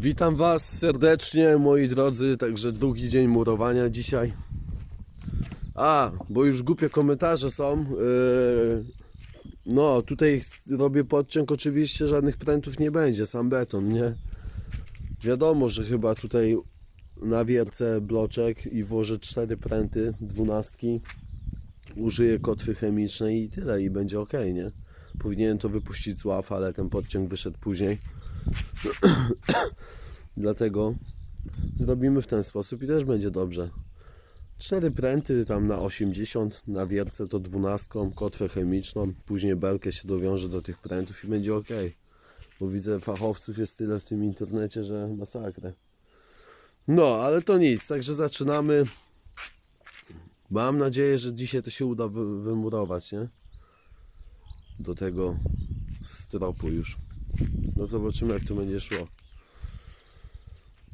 Witam Was serdecznie, moi drodzy. Także drugi dzień murowania dzisiaj. A, bo już głupie komentarze są. Yy, no, tutaj robię podciąg. Oczywiście żadnych prętów nie będzie, sam beton, nie? Wiadomo, że chyba tutaj na wiercę bloczek i włożę cztery pręty, dwunastki. Użyję kotwy chemicznej i tyle, i będzie ok, nie? Powinienem to wypuścić z ław, ale ten podciąg wyszedł później. Dlatego zrobimy w ten sposób i też będzie dobrze. Cztery pręty tam na 80, na wiercę to dwunastką, kotwę chemiczną, później belkę się dowiąże do tych prętów i będzie ok. Bo widzę fachowców jest tyle w tym internecie, że masakrę. No, ale to nic, także zaczynamy. Mam nadzieję, że dzisiaj to się uda wy- wymurować, nie? Do tego stropu już. No zobaczymy jak to będzie szło.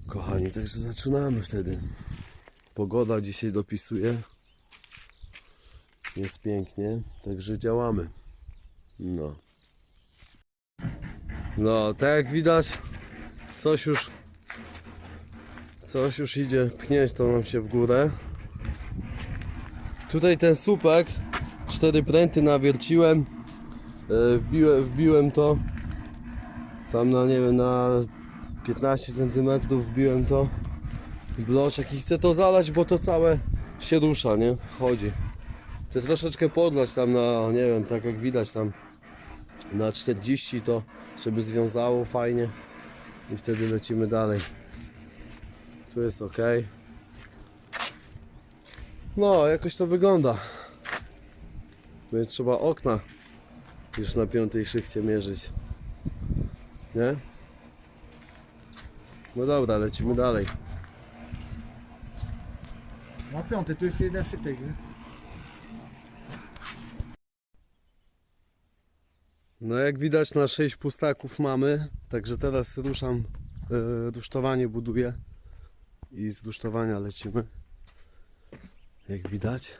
Kochani, także zaczynamy wtedy. Pogoda dzisiaj dopisuje. Jest pięknie, także działamy. No. No, tak jak widać, coś już coś już idzie pchnieć to nam się w górę. Tutaj ten słupek, cztery pręty nawierciłem, e, wbiłem, wbiłem to tam na nie wiem, na 15 cm wbiłem to bloczek i chcę to zalać, bo to całe się rusza, nie? Chodzi. Chcę troszeczkę podlać tam na, nie wiem, tak jak widać tam na 40 to, żeby związało fajnie i wtedy lecimy dalej. Tu jest ok. No, jakoś to wygląda. Będzie trzeba okna już na piątej szychcie mierzyć. Nie? No dobra, lecimy dalej. Na piąty, tu jeszcze jeden nie? No jak widać na 6 pustaków mamy, także teraz ruszam, yy, rusztowanie buduję i z rusztowania lecimy. Jak widać.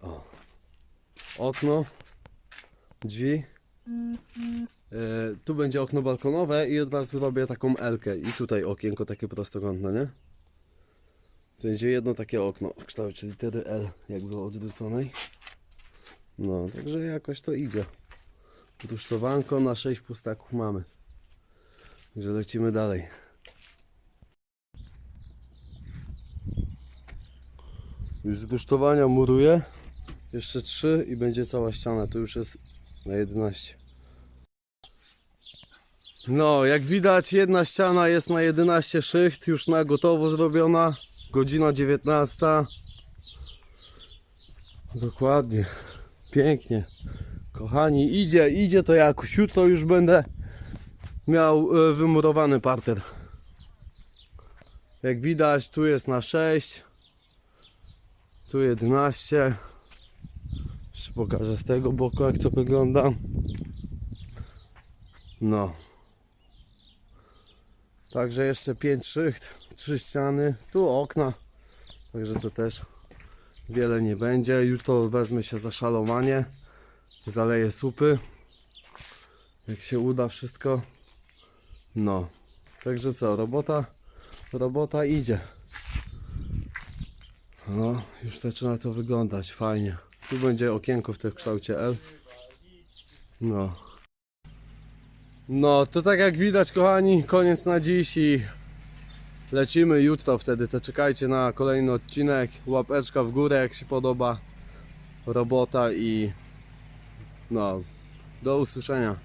O. Okno, drzwi. Yy, tu będzie okno balkonowe i od razu robię taką Elkę i tutaj okienko takie prostokątne, nie? Będzie jedno takie okno w kształcie litery L, jakby odwróconej. No, także jakoś to idzie. Rusztowanko na 6 pustaków mamy. Także lecimy dalej. Już z rusztowania muruję. Jeszcze 3 i będzie cała ściana. To już jest na 11. No, jak widać, jedna ściana jest na 11 szycht, już na gotowo zrobiona. Godzina 19. Dokładnie. Pięknie. Kochani, idzie, idzie to jakoś. Jutro już będę miał e, wymurowany parter. Jak widać, tu jest na 6. Tu 11. Jeszcze pokażę z tego boku, jak to wygląda. No. Także jeszcze 5 szycht, 3 ściany. Tu okna. Także to też wiele nie będzie. Jutro wezmę się za szalowanie. Zaleję supy. Jak się uda wszystko. No. Także co, robota, robota idzie. No, już zaczyna to wyglądać fajnie. Tu będzie okienko w tym kształcie L. No. No, to tak jak widać, kochani, koniec na dziś i lecimy jutro wtedy. To czekajcie na kolejny odcinek. Łapeczka w górę, jak się podoba robota i no, do usłyszenia.